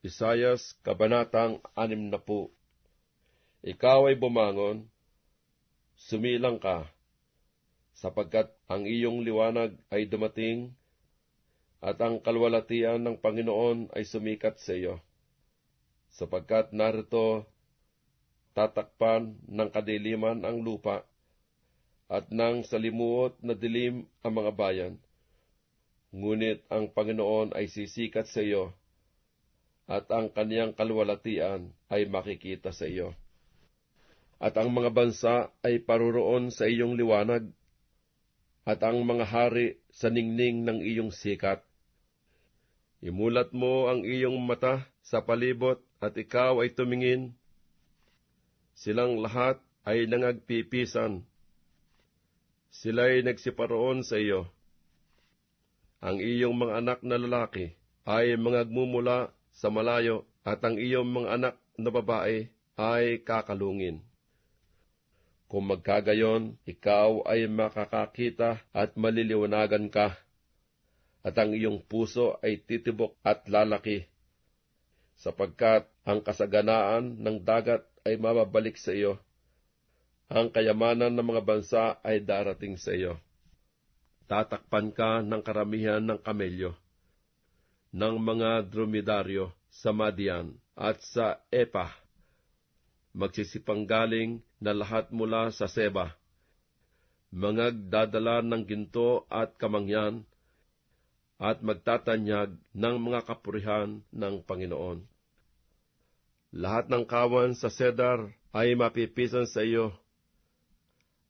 Isayas, Kabanatang 60 Ikaw ay bumangon, sumilang ka, sapagkat ang iyong liwanag ay dumating, at ang kalwalatian ng Panginoon ay sumikat sa iyo. Sapagkat narito, tatakpan ng kadiliman ang lupa, at ng salimuot na dilim ang mga bayan. Ngunit ang Panginoon ay sisikat sa iyo, at ang kaniyang kalwalatian ay makikita sa iyo. At ang mga bansa ay paroroon sa iyong liwanag, at ang mga hari sa ningning ng iyong sikat. Imulat mo ang iyong mata sa palibot at ikaw ay tumingin. Silang lahat ay nangagpipisan. Sila'y nagsiparoon sa iyo. Ang iyong mga anak na lalaki ay mangagmumula sa malayo at ang iyong mga anak na babae ay kakalungin. Kung magkagayon, ikaw ay makakakita at maliliwanagan ka, at ang iyong puso ay titibok at lalaki, sapagkat ang kasaganaan ng dagat ay mababalik sa iyo. Ang kayamanan ng mga bansa ay darating sa iyo. Tatakpan ka ng karamihan ng kamelyo ng mga dromedaryo sa Madian at sa Epa. Magsisipanggaling na lahat mula sa Seba. Mangagdadala ng ginto at kamangyan at magtatanyag ng mga kapurihan ng Panginoon. Lahat ng kawan sa Cedar ay mapipisan sa iyo.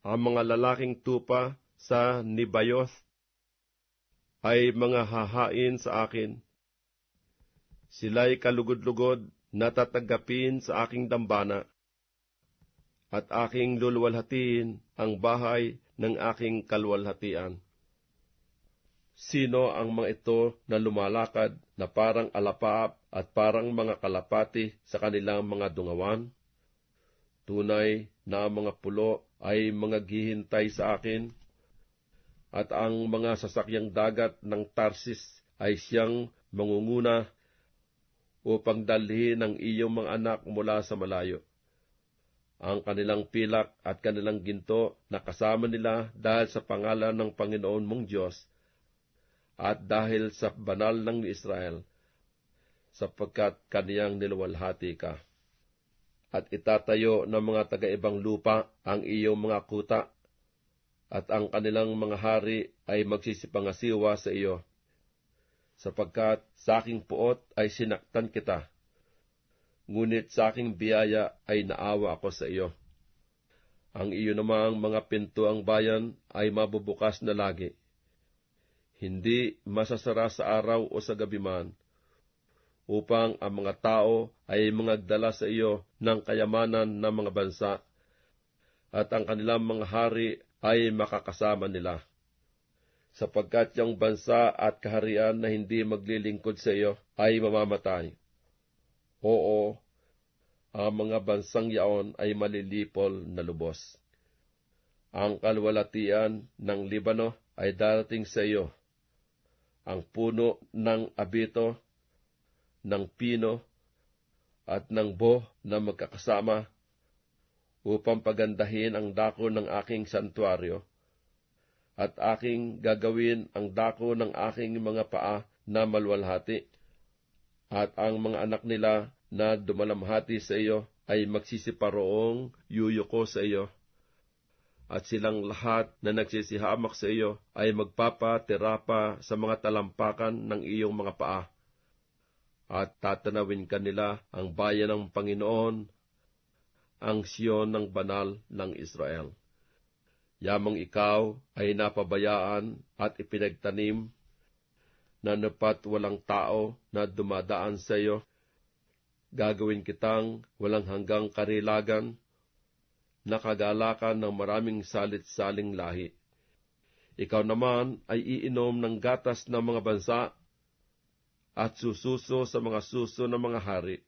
Ang mga lalaking tupa sa Nibayoth ay mga hahain sa akin sila'y kalugod-lugod na tatagapin sa aking dambana, at aking lulwalhatiin ang bahay ng aking kalwalhatian. Sino ang mga ito na lumalakad na parang alapaap at parang mga kalapati sa kanilang mga dungawan? Tunay na mga pulo ay mga gihintay sa akin, at ang mga sasakyang dagat ng Tarsis ay siyang mangunguna upang dalhin ang iyong mga anak mula sa malayo. Ang kanilang pilak at kanilang ginto na kasama nila dahil sa pangalan ng Panginoon mong Diyos at dahil sa banal ng Israel, sapagkat kaniyang niluwalhati ka. At itatayo ng mga taga-ibang lupa ang iyong mga kuta, at ang kanilang mga hari ay magsisipangasiwa sa iyo sapagkat sa aking puot ay sinaktan kita, ngunit sa aking biyaya ay naawa ako sa iyo. Ang iyo namang mga pinto ang bayan ay mabubukas na lagi. Hindi masasara sa araw o sa gabi man, upang ang mga tao ay mangagdala sa iyo ng kayamanan ng mga bansa, at ang kanilang mga hari ay makakasama nila sapagkat yung bansa at kaharian na hindi maglilingkod sa iyo ay mamamatay. Oo, ang mga bansang yaon ay malilipol na lubos. Ang kalwalatian ng Libano ay darating sa iyo. Ang puno ng abito, ng pino, at ng bo na magkakasama upang pagandahin ang dako ng aking santuaryo at aking gagawin ang dako ng aking mga paa na malwalhati, at ang mga anak nila na dumalamhati sa iyo ay magsisiparoong yuyuko sa iyo. At silang lahat na nagsisihamak sa iyo ay magpapaterapa sa mga talampakan ng iyong mga paa. At tatanawin ka nila ang bayan ng Panginoon, ang siyon ng banal ng Israel. Yamang ikaw ay napabayaan at ipinagtanim na napat walang tao na dumadaan sa iyo. Gagawin kitang walang hanggang karilagan, nakagalakan ng maraming salit-saling lahi. Ikaw naman ay iinom ng gatas ng mga bansa at sususo sa mga suso ng mga hari.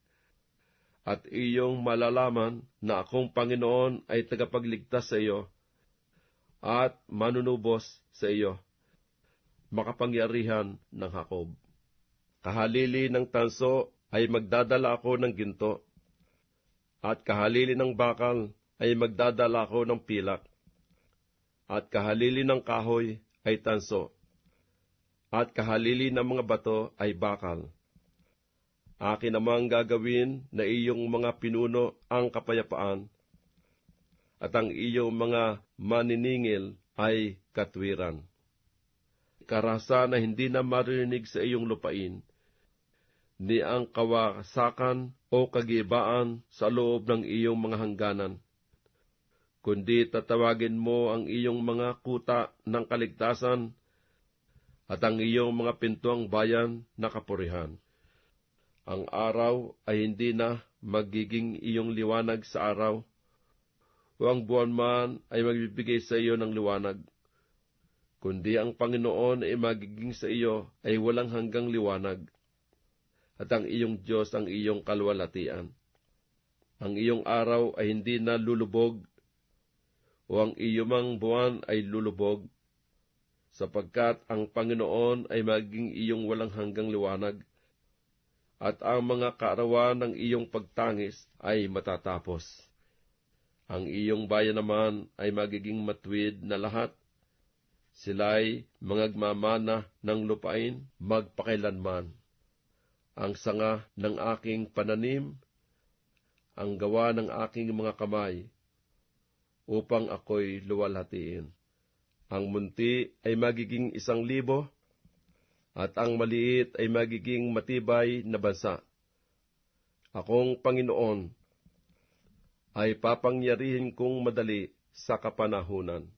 At iyong malalaman na akong Panginoon ay tagapagligtas sa iyo at manunubos sa iyo, makapangyarihan ng Hakob. Kahalili ng tanso ay magdadala ako ng ginto, at kahalili ng bakal ay magdadala ako ng pilak, at kahalili ng kahoy ay tanso, at kahalili ng mga bato ay bakal. Akin namang gagawin na iyong mga pinuno ang kapayapaan, at ang iyong mga maniningil ay katwiran. Karasa na hindi na marinig sa iyong lupain, ni ang kawasakan o kagibaan sa loob ng iyong mga hangganan, kundi tatawagin mo ang iyong mga kuta ng kaligtasan at ang iyong mga pintuang bayan na kapurihan. Ang araw ay hindi na magiging iyong liwanag sa araw, o ang buwan man ay magbibigay sa iyo ng liwanag, kundi ang Panginoon ay magiging sa iyo ay walang hanggang liwanag, at ang iyong Diyos ang iyong kalwalatian. Ang iyong araw ay hindi na lulubog, o ang iyong buwan ay lulubog, sapagkat ang Panginoon ay maging iyong walang hanggang liwanag, at ang mga kaarawan ng iyong pagtangis ay matatapos. Ang iyong bayan naman ay magiging matwid na lahat. Sila'y mangagmamana ng lupain magpakailanman. Ang sanga ng aking pananim, ang gawa ng aking mga kamay, upang ako'y luwalhatiin. Ang munti ay magiging isang libo, at ang maliit ay magiging matibay na bansa. Akong Panginoon, ay papangyarihin kong madali sa kapanahunan.